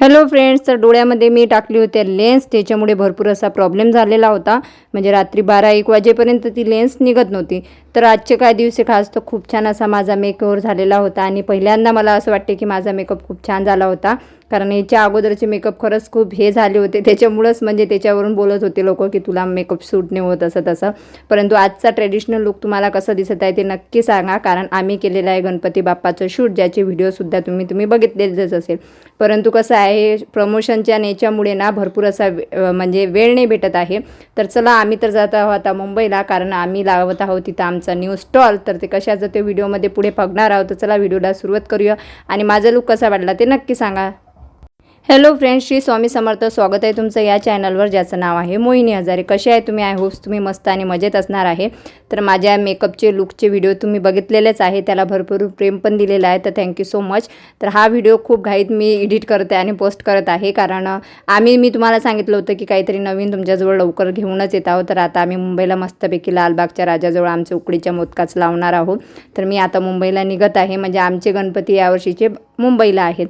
Hello friends तर डोळ्यामध्ये मी टाकली होती लेन्स त्याच्यामुळे भरपूर असा प्रॉब्लेम झालेला होता. म्हणजे रात्री बारा एक वाजेपर्यंत ती लेन्स निघत नव्हती. तर आजचे काही दिवशी खास तर खूप छान असा माझा मेकओव्हर झालेला होता. आणि पहिल्यांदा मला असं वाटते की माझा मेकअप खूप छान झाला होता. कारण याच्या अगोदरचे मेकअप खरंच खूप हे झाले होते. त्याच्यामुळंच म्हणजे त्याच्यावरून बोलत होते लोक की तुला मेकअप सूट नाही होत असं तसं. परंतु आजचा ट्रेडिशनल लुक तुम्हाला कसं दिसत आहे ते नक्की सांगा. कारण आम्ही केलेलं आहे गणपती बाप्पाचं शूट ज्याचे व्हिडिओसुद्धा तुम्ही तुम्ही बघितलेलेच असेल. परंतु कसं आहे प्रमोशनच्या नेच्यामुळे ना भरपूर असा वे- म्हणजे वेळ नाही भेटत आहे. तर चला आम्ही तर जात आहोत आता मुंबईला. कारण आम्ही लावत आहोत तिथं आमचा न्यू स्टॉल तर ते कशाचं ते व्हिडिओमध्ये पुढे बघणार आहोत. तर चला व्हिडिओला सुरुवात करूया. आणि माझा लुक कसा वाटला ते नक्की सांगा. हॅलो फ्रेंड्स श्री स्वामी समर्थ स्वागत आहे तुमचं या चॅनलवर ज्याचं नाव आहे मोहिनी हजारे. कसे आहे तुम्ही? आय होप्स तुम्ही मस्त आणि मजेत असणार आहे. तर माझ्या मेकअपचे लुकचे व्हिडिओ तुम्ही बघितलेलेच आहे. त्याला भरपूर प्रेम पण दिलेलं आहे. तर थँक्यू सो मच तर हा व्हिडिओ खूप घाईत मी एडिट करते आणि पोस्ट करत आहे. कारण आम्ही मी तुम्हाला सांगितलं होतं की काहीतरी नवीन तुमच्याजवळ लवकर घेऊनच येत आहोत. तर आता आम्ही मुंबईला मस्तपैकी लालबागच्या राजाजवळ आमच्या उकडीच्या मोदकाच लावणार आहोत. तर मी आता मुंबईला निघत आहे. म्हणजे आमचे गणपती यावर्षीचे मुंबईला आहेत.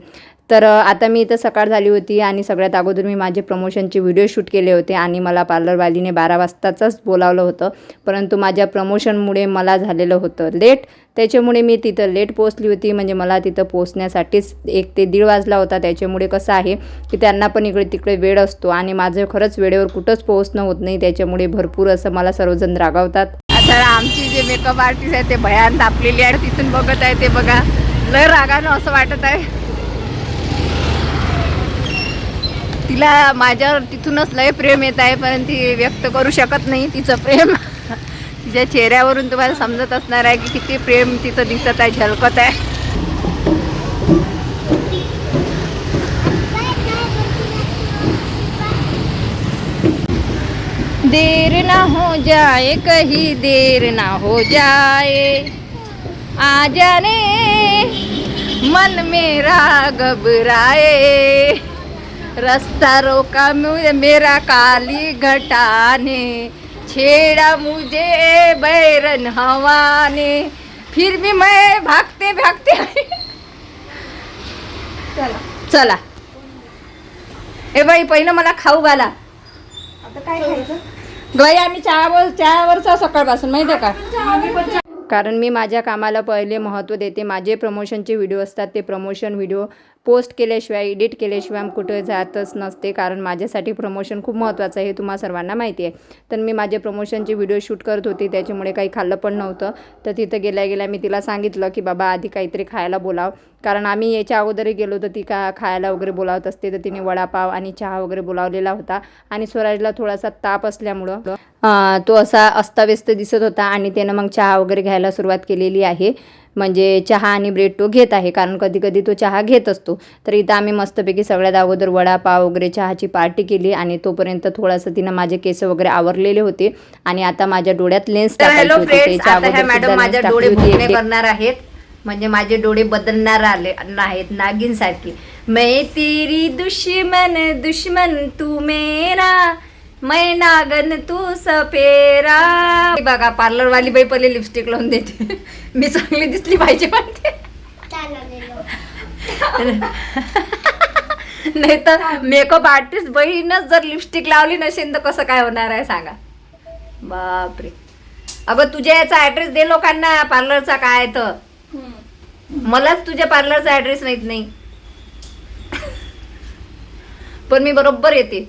तर आता मी इथं सकाळ झाली होती आणि सगळ्यात अगोदर मी माझे प्रमोशनचे व्हिडिओ शूट केले होते आणि मला पार्लरवालीने बारा वाजताचंच बोलावलं होतं. परंतु माझ्या प्रमोशनमुळे मला झालेलं होतं लेट त्याच्यामुळे मी तिथं लेट पोचली होती. म्हणजे मला तिथं पोचण्यासाठीच एक ते दीड वाजला होता. त्याच्यामुळे कसं आहे की त्यांना पण इकडे तिकडे वेळ असतो आणि माझं खरंच वेळेवर कुठंच पोहोचणं होत नाही. त्याच्यामुळे भरपूर असं मला सर्वजण रागावतात. आता आमची जे मेकअप आर्टिस्ट आहे ते भयान तापलेली आहे तिथून बघत आहे ते बघा. लय रागानं असं वाटत आहे. तिला माझ्यावर तिथूनच लय प्रेम येत आहे पण ती व्यक्त करू शकत नाही तिचं प्रेम. तिच्या चेहऱ्यावरून तुम्हाला समजत असणार आहे की किती प्रेम तिचं दिसत आहे झलकत आहे. देर ना हो जाए कहीं देर ना हो जाए। आ जाने मन मेरा घबराए। रास्ता रोका मुझे मेरा काली घटाने छेड़ा मुझे बैरन हवा ने फिर भी मैं भागते भागते चला चला। ए बाई पहिलं मला खाऊ घाला। आता काय खायचं? बाई आम्ही चहावर चहावरचा सकाळपासून माहिती आहे का? कारण मी माझ्या कामाला पहिले महत्त्व देते. माझे प्रमोशनचे व्हिडिओ असतात ते प्रमोशन व्हिडिओ पोस्ट केल्याशिवाय एडिट केल्याशिवाय कुठं जातच नसते. कारण माझ्यासाठी प्रमोशन खूप महत्त्वाचं आहे हे तुम्हा सर्वांना माहिती आहे. तर मी माझे प्रमोशनचे व्हिडिओ शूट करत होते त्याच्यामुळे काही खाल्लं पण नव्हतं. तर तिथं गेल्या गेल्या मी तिला सांगितलं की बाबा आधी काहीतरी खायला बोलाव. कारण आम्ही याच्या अगोदरही गेलो तर ती का खायला वगैरे बोलावत असते. तर तिने वडापाव आणि चहा वगैरे बोलावलेला होता. आणि स्वराजला थोडासा ताप असल्यामुळं तो असा अस्ताव्यस्त दिसत होता आणि त्यानं मग चहा वगैरे घ्यायला सुरुवात केलेली आहे. म्हणजे चहा आणि ब्रेड तो घेत आहे. कारण कधी कधी तो चहा घेत असतो. तर इथं आम्ही मस्तपैकी सगळ्यात अगोदर वडापाव वगैरे चहाची पार्टी केली आणि तोपर्यंत थोडंसं तिनं माझे केस वगैरे आवरलेले होते. आणि आता माझ्या डोळ्यात लेन्स टाकायचे होते. मॅडम माझ्या डोळे करणार आहेत. म्हणजे माझे डोळे बदलणार आले आहेत नागिन सारखी मैं तेरी दुश्मन दुश्मन तू मेरा. मैं नागन तू सपेरा। बघा पार्लर वाली बाई पहिले लिपस्टिक लावून देते. मी चांगली दिसली पाहिजे पण ते नाही तर मेकअप आर्टिस्ट बहीणच जर लिपस्टिक लावली नसेल तर कसं काय होणार आहे सांगा. बापरे. अगं तुझ्या याचा ऍड्रेस दे लोकांना पार्लरचा काय तर. मलाच तुझ्या पार्लरचा ऍड्रेस माहीत नाही. पण मी बरोबर येते.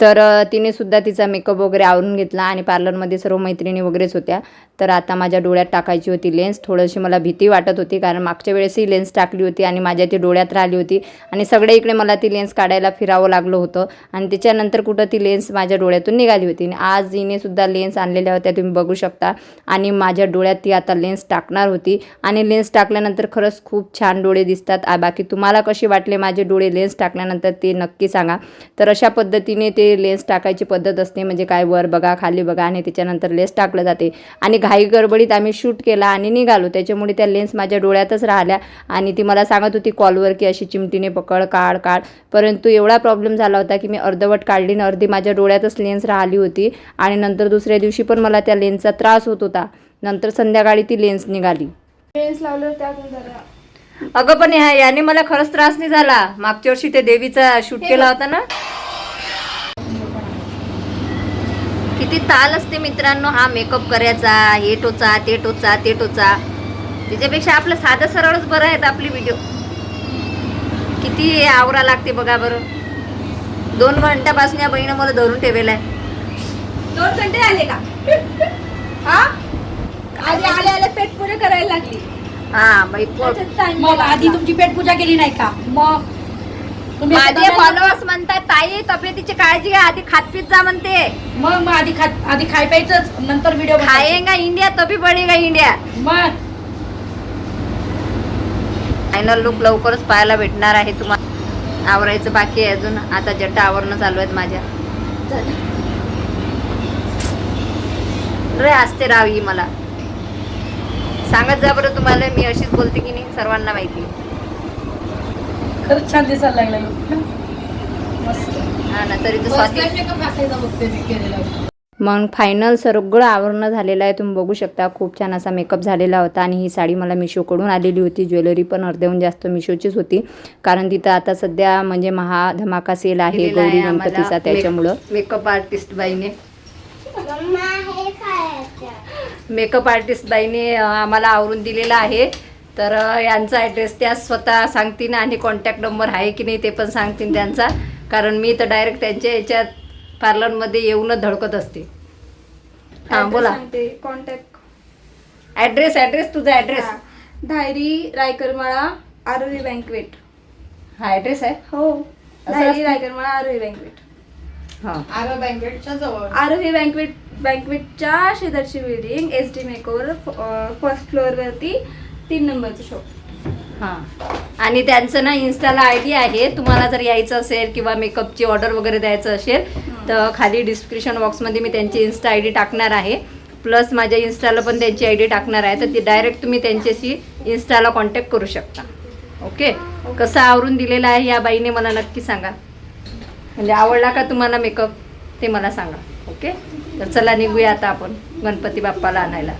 तर तिने सुद्धा तिचा मेकअप वगैरे आवरून घेतला आणि पार्लरमध्ये सर्व मैत्रिणी वगैरेच होत्या. तर आता माझ्या डोळ्यात टाकायची होती लेन्स थोडीशी मला भीती वाटत होती कारण मागच्या वेळेसही लेन्स टाकली होती आणि माझ्या ती डोळ्यात राहिली होती. आणि सगळे इकडे मला ती लेन्स काढायला फिरावं लागलं होतं. आणि त्याच्यानंतर कुठं ती लेन्स माझ्या डोळ्यातून निघाली होती. आणि आज हिने सुद्धा लेन्स आणलेल्या होत्या तुम्ही बघू शकता. आणि माझ्या डोळ्यात ती आता लेन्स टाकणार होती. आणि लेन्स टाकल्यानंतर खरंच खूप छान डोळे दिसतात. बाकी तुम्हाला कसे वाटले माझे डोळे लेन्स टाकल्यानंतर ते नक्की सांगा. तर अशा पद्धतीने ते लेन्स टाकायची पद्धत असते म्हणजे काय वर बघा खाली बघा आणि त्याच्यानंतर लेन्स टाकलं जाते. आणि घाई गडबडीत आम्ही शूट केला आणि निघालो. त्याच्यामुळे त्या लेन्स माझ्या डोळ्यातच राहिल्या आणि ती मला सांगत होती कॉलवर की अशी चिमटीने पकड काढ काढ. परंतु एवढा प्रॉब्लेम झाला होता की मी अर्धवट काढली आणि अर्धी माझ्या डोळ्यातच लेन्स राहिली होती. आणि नंतर दुसऱ्या दिवशी पण मला त्या लेन्सचा त्रास होत होता. नंतर संध्याकाळी ती लेन्स निघाली. लेन्स जरा अगं पण ह्या याने मला खरंच त्रास नाही झाला. मागच्या वर्षी ते देवीचा शूट केला होता ना? किती ताल असते मित्रांनो हा मेकअप करायचा हे टोचा ते टोचा ते टोचा. त्याच्यापेक्षा आपलं साधं सरळच बरं आहेत आपली व्हिडिओ किती आवरा लागते बघा बरं. दोन घंट्यापासून या बहिणं मला धरून ठेवेल आहे. दोन घंटे आले का? हा? आधी आले आले पेट पुरे करायला लागली. हा बाई आधी. तुमची पेट पूजा केली नाही का? मग? माझे फॉलोअर्स म्हणतात ताई तब्येतीची काळजी घ्या आधी खातपीत जा म्हणते. मग मग आधी खा आधी खाय प्यायचंच. नंतर व्हिडिओ खाएगा इंडिया तभी बढ़ेगा इंडिया. मग? फायनल लुक लवकरच पाहायला भेटणार आहे तुम्हाला आवरायचं बाकी आहे अजून. आता जट्टा आवरणं चालू आहेत माझ्या. रे असते राव ही मला. सांगत जा बरं तुम्हाला मी अशीच बोलते की नाही सर्वांना माहिती आहे. खरंच छान दिसायला लागला look ना. मस्त. हा ना तरी तर First स्वाती time makeup असायचा बघते मी केलेला. मग फायनल सगळं आवरणं झालेलं आहे. तुम्ही बघू शकता खूप छान असा मेकअप झालेला होता. आणि ही साडी मला मिशोकडून आलेली होती. ज्वेलरी पण अर्ध्याहून जास्त मिशोचीच होती. कारण तिथं आता सध्या म्हणजे महा धमाका सेल आहे. गौरी गणपतीचा त्याच्यामुळं. मेक- मेकअप आर्टिस्ट बाईने मेकअप आर्टिस्ट बाईने आम्हाला आवरून दिलेला आहे. तर यांचा ॲड्रेस त्या स्वतः सांगतील आणि कॉन्टॅक्ट नंबर आहे की नाही ते पण सांगतील त्यांचा. कारण मी तर डायरेक्ट त्यांच्या याच्यात पार्लरमध्ये येऊनच धडकत असते. हां बोला. सांगते कॉन्टॅक्ट ॲड्रेस ॲड्रेस तुझा ॲड्रेस धायरी रायकरमाळा आरोही बँकवेट हा ॲड्रेस आहे? हो. धायरी? रायकरमाळा आरोही बँकवेट हां. आरो बँकेटच्या जवळ. आरोही बँकवेट बँकवेटच्या शेजारची building S D makeover first फ्लोअरवरती तीन नंबरचं शॉप हां. आणि त्यांचं ना इन्स्टाला आय डी आहे. तुम्हाला जर यायचं असेल किंवा मेकअपची ऑर्डर वगैरे द्यायचं असेल तर खाली डिस्क्रिप्शन बॉक्समध्ये मी त्यांची इन्स्टा आय डी टाकणार आहे. प्लस माझ्या इन्स्टाला पण त्यांची आय डी टाकणार आहे. तर ती डायरेक्ट तुम्ही त्यांच्याशी इन्स्टाला कॉन्टॅक्ट करू शकता. ओके कसं आवरून दिलेलं आहे या बाईने मला नक्की सांगा. म्हणजे आवडला का तुम्हाला मेकअप ते मला सांगा. ओके तर चला निघूया आता आपण गणपती बाप्पाला आणायला.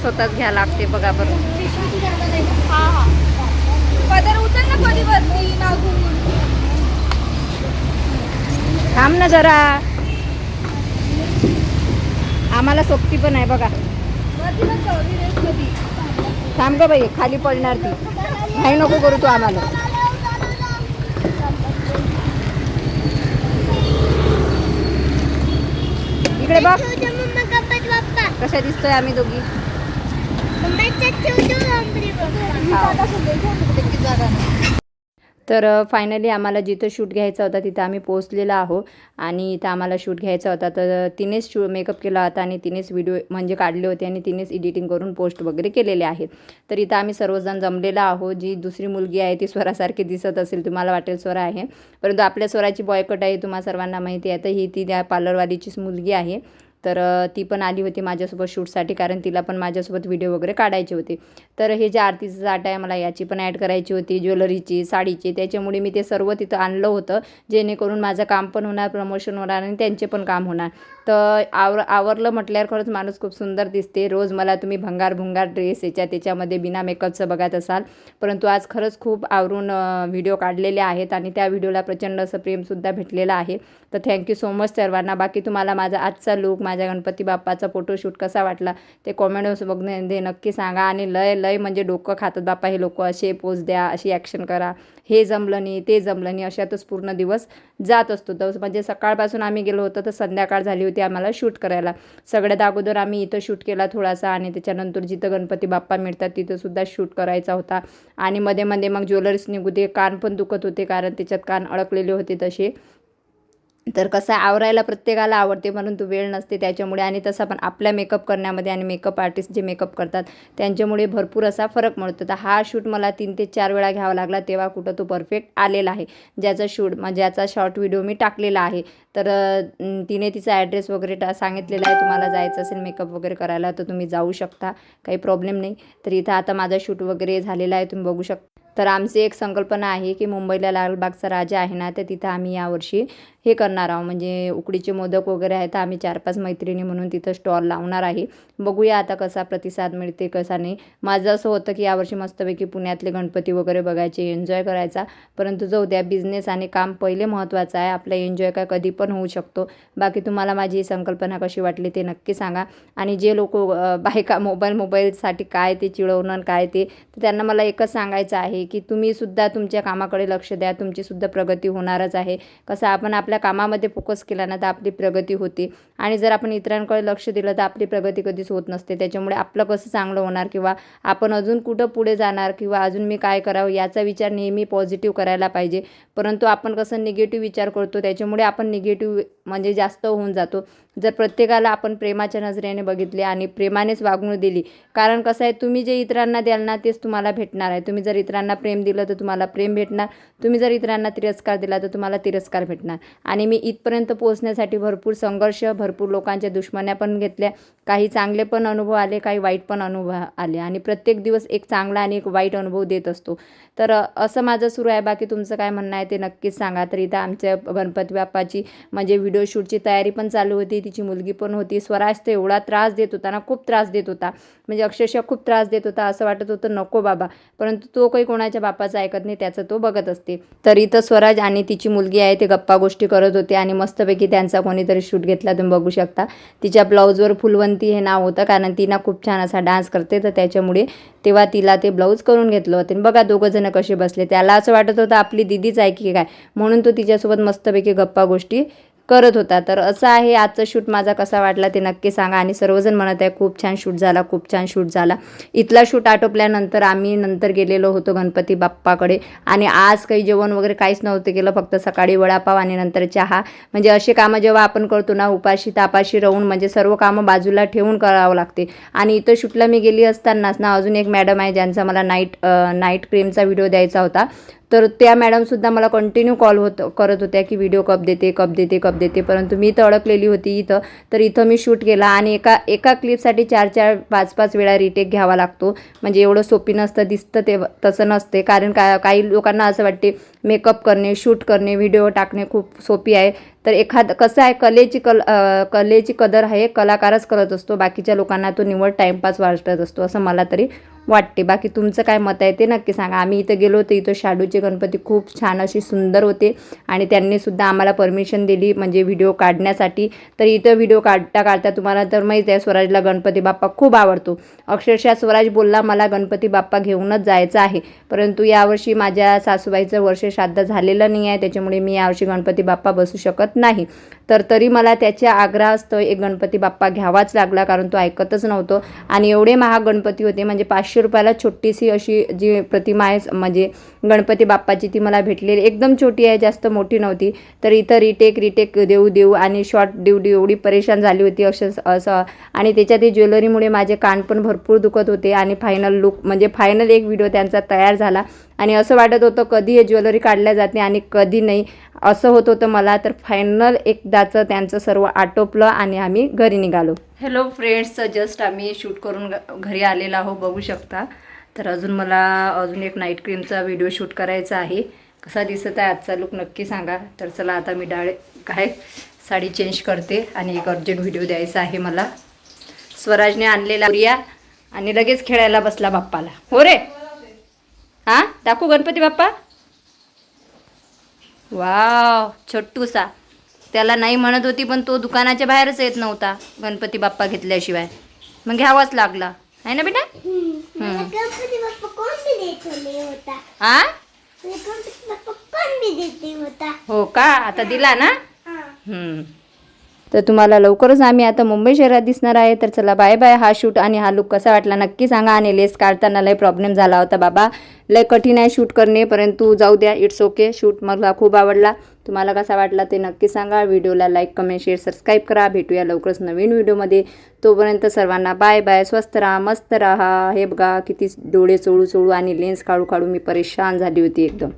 स्वतःच घ्या लागते बघा बरं. थांब ना जरा. आम्हाला सोबती पण आहे बघा. थांब ग बाई खाली पडणार ती. नाही नको करू तू आम्हाला. इकडे बघ. कशा दिसतोय आम्ही दोघी? तर फायनली आम्हाला जिथं शूट घ्यायचा होता तिथं आम्ही पोहोचलेलो आहो आणि इथं आम्हाला शूट घ्यायचा होता. तर तिनेच शू मेकअप केला होता आणि तिनेच व्हिडिओ म्हणजे काढले होते आणि तिनेच एडिटिंग करून पोस्ट वगैरे केलेले आहेत. तर इथं आम्ही सर्वजण जमलेला आहो जी दुसरी मुलगी आहे ती स्वरासारखी दिसत असेल तुम्हाला वाटेल स्वरा आहे. परंतु आपल्या स्वराची बॉयकट आहे तुम्हाला सर्वांना माहिती आहे. तर ही ती त्या पार्लरवालीचीच मुलगी आहे. तर ती पण आली होती माझ्यासोबत शूटसाठी कारण तिला पण माझ्यासोबत व्हिडिओ वगैरे काढायचे होते. तर हे जे आरतीचं जाट आहे मला याची पण ॲड करायची होती ज्वेलरीची साडीची. त्याच्यामुळे मी ते सर्व तिथं आणलं होतं जेणेकरून माझं काम पण होणार प्रमोशन होणार आणि त्यांचे पण काम होणार. तर आवर आवरलं म्हटल्यावर खरंच माणूस खूप सुंदर दिसते. रोज मला तुम्ही भंगार भुंगार ड्रेस याच्या त्याच्यामध्ये बिना मेकअपचं बघत असाल. परंतु आज खरंच खूप आवरून व्हिडिओ काढलेले आहेत आणि त्या व्हिडिओला प्रचंड असं प्रेमसुद्धा भेटलेलं आहे. तर थँक्यू सो मच सर्वांना. बाकी तुम्हाला माझा आजचा लुक माझ्या गणपती बाप्पाचा फोटोशूट कसा वाटला ते कॉमेंट बघणे नक्की सांगा. आणि लय लय म्हणजे डोकं खातात बाप्पा हे लोक. असे पोज द्या अशी ॲक्शन करा. हे जमलं नाही ते जमलं नाही. अशातच पूर्ण दिवस जात असतो. तर म्हणजे सकाळपासून आम्ही गेलो होतो तर संध्याकाळ झाली होती आम्हाला शूट करायला. सगळ्यात अगोदर आम्ही इथं शूट केला थोडासा आणि त्याच्यानंतर जिथं गणपती बाप्पा मिळतात तिथंसुद्धा शूट करायचा होता. आणि मध्ये मध्ये मग ज्वेलरीज निघू दे. कान पण दुखत होते कारण त्याच्यात कान अडकलेले होते तसे. तर कसं आहे, आवरायला प्रत्येकाला आवडते परंतु वेळ नसते त्याच्यामुळे आणि तसा पण आपल्या मेकअप करण्यामध्ये आणि मेकअप आर्टिस्ट जे मेकअप करतात त्यांच्यामुळे भरपूर असा फरक मिळतो. तर हा शूट मला तीन ते चार वेळा घ्यावा लागला तेव्हा कुठं तो परफेक्ट आलेला आहे. ज्याचा शूट म्हणजे ज्याचा शॉर्ट व्हिडिओ मी टाकलेला आहे. तर तिने तिचा ॲड्रेस वगैरे टा सांगितलेला आहे तुम्हाला जायचं असेल मेकअप वगैरे करायला तर तुम्ही जाऊ शकता काही प्रॉब्लेम नाही. तर इथं आता माझा शूट वगैरे झालेला आहे तुम्ही बघू शकता. तर आमची एक संकल्पना आहे की मुंबईला लालबागचा राजा आहे ना तर तिथं आम्ही यावर्षी हे करणार आहोत. म्हणजे उकडीचे मोदक वगैरे आहेत तर आम्ही चार पाच मैत्रिणी म्हणून तिथं स्टॉल लावणार आहे. बघूया आता कसा प्रतिसाद मिळते कसा नाही. माझं असं होतं की यावर्षी मस्तपैकी पुण्यातले गणपती वगैरे बघायचे एन्जॉय करायचा. परंतु जाऊ द्या बिझनेस आणि काम पहिले महत्त्वाचं आहे. आपला एन्जॉय काय कधी पण होऊ शकतो. बाकी तुम्हाला माझी ही संकल्पना कशी वाटली ते नक्की सांगा. आणि जे लोक बायका मोबाईल मोबाईलसाठी काय ते चिडवणं काय ते तर त्यांना मला एकच सांगायचं आहे की तुम्हीसुद्धा तुमच्या कामाकडे लक्ष द्या तुमचीसुद्धा प्रगती होणारच आहे. कसं आपण आपल्या कामामध्ये फोकस केला ना तर आपली प्रगती होते. आणि जर आपण इतरांकडे लक्ष दिलं तर आपली प्रगती कधीच होत नसते. त्याच्यामुळे आपलं कसं चांगलं होणार किंवा आपण अजून कुठं पुढे जाणार किंवा अजून मी काय करावं याचा विचार नेहमी पॉझिटिव्ह करायला पाहिजे. परंतु आपण कसं निगेटिव्ह विचार करतो त्याच्यामुळे आपण निगेटिव्ह म्हणजे जास्त होऊन जातो. जर प्रत्येकाला आपण प्रेमाच्या नजरेने बघितले आणि प्रेमानेच वागणूक दिली कारण कसं आहे तुम्ही जे इतरांना द्याल ना तेच तुम्हाला भेटणार आहे. तुम्ही जर इतरांना प्रेम दिलं तर तुम्हाला प्रेम भेटणार. तुम्ही जर इतरांना तिरस्कार दिला तर तुम्हाला तिरस्कार भेटणार. आणि मी इथपर्यंत पोहोचण्यासाठी भरपूर संघर्ष भरपूर लोकांच्या दुश्मन्या पण घेतल्या. काही चांगले पण अनुभव आले काही वाईट पण अनुभव आले. आणि प्रत्येक दिवस एक चांगला आणि एक वाईट अनुभव देत असतो. तर असं माझं सुरू आहे. बाकी तुमचं काय म्हणणं आहे ते नक्कीच सांगा. तर इथं आमच्या गणपती बाप्पाची म्हणजे व्हिडिओ शूटची तयारी पण चालू होती. तिची मुलगी पण होती. स्वराज तर एवढा त्रास देत होता ना खूप त्रास देत होता. म्हणजे अक्षरशः खूप त्रास देत होता. असं वाटत होतं नको बाबा. परंतु तो काही कोणाच्या बापाचं ऐकत नाही त्याचं तो बघत असते. तर इथं स्वराज आणि तिची मुलगी आहे ते गप्पा गोष्टी करत होते आणि मस्तपैकी त्यांचा कोणीतरी शूट घेतला तुम्ही बघू शकता. तिच्या ब्लाऊजवर फुलवंती हे नाव होतं कारण ती ना खूप छान असा डान्स करते. तर त्याच्यामुळे तेव्हा तिला ते ब्लाऊज करून घेतलं होतं. आणि बघा दोघं जण कसे बसले. त्याला असं वाटत होतं आपली दिदीच आहे की काय? म्हणून तो तिच्यासोबत मस्तपैकी गप्पा गोष्टी करत होता. तर असं आहे आजचा शूट माझा कसा वाटला ते नक्की सांगा. आणि सर्वजण म्हणत आहे खूप छान शूट झाला खूप छान शूट झाला. इथला शूट आटोपल्यानंतर आम्ही नंतर गेलेलो होतो गणपती बाप्पाकडे. आणि आज काही जेवण वगैरे काहीच नव्हतं केलं फक्त सकाळी वडापाव आणि नंतर चहा. म्हणजे असे कामं जेव्हा आपण करतो ना उपाशी तापाशी राहून म्हणजे सर्व कामं बाजूला ठेवून करावं लागते. आणि इथं शूटला मी गेली असतानाच ना अजून एक मॅडम आहे ज्यांचा मला नाईट नाईट क्रीमचा व्हिडिओ द्यायचा होता. तर त्या मॅडमसुद्धा मला कंटिन्यू कॉल होत करत होत्या की व्हिडिओ कप देते कप देते कप देते. परंतु मी तर अडकलेली होती इथं. तर इथं मी शूट केला आणि एका एका क्लिपसाठी चार चार पाच पाच वेळा रिटेक घ्यावा लागतो. म्हणजे एवढं सोपी नसतं दिसतं ते तसं नसते. कारण का काही लोकांना असं वाटते मेकअप करणे शूट करणे व्हिडिओ टाकणे खूप सोपी आहे. तर एखाद कसं आहे कलेची कल कलेची कदर आहे कलाकारच करत असतो बाकीच्या लोकांना तो निवड टाईमपास वाटत असतो असं मला तरी वाटते. बाकी तुमचं काय मत आहे ते नक्की सांगा. आम्ही इथं गेलो होतो इथं शाडूचे गणपती खूप छान अशी सुंदर होते आणि त्यांनी सुद्धा आम्हाला परमिशन दिली म्हणजे व्हिडिओ काढण्यासाठी. तर इथं व्हिडिओ काढता काढता तुम्हाला तर माहीत आहे स्वराजला गणपती बाप्पा खूप आवडतो. अक्षरशः स्वराज बोलला मला गणपती बाप्पा घेऊनच जायचं आहे. परंतु यावर्षी माझ्या सासूबाईचं वर्ष श्राद्ध झालेलं नाही आहे त्याच्यामुळे मी यावर्षी गणपती बाप्पा बसू शकत नाही. तर तरी मला त्याच्या आग्रहास्तव एक गणपती बाप्पा घ्यावाच लागला कारण तो ऐकतच नव्हतो. आणि एवढे महाग गणपती होते म्हणजे पाचशे रुपयाला छोटीशी अशी जी प्रतिमा आहे म्हणजे गणपती बाप्पाची ती मला भेटलेली. एकदम छोटी आहे जास्त मोठी नव्हती. तर इथं रिटेक रिटेक देऊ देऊ आणि शॉर्ट देऊ देऊ एवढी परेशान झाली होती अक्षर असं. आणि त्याच्यात ज्वेलरीमुळे माझे कान पण भरपूर दुखत होते आणि फायनल लुक म्हणजे फायनल एक व्हिडिओ त्यांचा तयार झाला. आणि असं वाटत होतं कधी हे ज्वेलरी काढल्या जाते आणि कधी नाही. असं होत होतं मला तर फायनल एकदाचं त्यांचं सर्व आटोपलं आणि आम्ही घरी निघालो. हॅलो फ्रेंड्स जस्ट आम्ही शूट करून घरी आलेलो आहो बघू शकता. तर अजून मला अजून एक नाईट क्रीमचा व्हिडिओ शूट करायचा आहे. कसा दिसत आहे आजचा लुक नक्की सांगा. तर चला आता मी डाळे काय साडी चेंज करते आणि एक अर्जंट व्हिडिओ द्यायचा आहे मला. स्वराजने आणलेला रिया आणि लगेच खेळायला बसला बाप्पाला. हो रे! हां? दाखवू गणपती बाप्पा. वाव छोटूसा. त्याला नाही म्हणत होती पण तो दुकानाच्या बाहेरच येत नव्हता गणपती बाप्पा घेतल्याशिवाय. मग घ्यावाच लागला. आहे ना बेटा? हा हो का? आता दिला ना? हम्म. तर तुम्हाला लवकरच आम्ही आता मुंबई शहरात दिसणार आहे. तर चला बाय बाय हा शूट आणि हा लुक कसा वाटला नक्की सांगा. आणि लेस काढताना लय प्रॉब्लेम झाला होता बाबा. लय कठीण आहे शूट करणे परंतु जाऊ द्या इट्स ओके शूट मला खूप आवडला. तुम्हाला कसा वाटला ते नक्की सांगा. व्हिडिओला लाईक कमेंट शेअर सबस्क्राईब करा. भेटूया लवकरच नवीन व्हिडिओमध्ये तोपर्यंत सर्वांना बाय बाय स्वस्त राहा मस्त राहा. हे बघा किती डोळे चोळू चोळू आणि लेन्स काढू काढू मी परेशान झाली होती एकदम.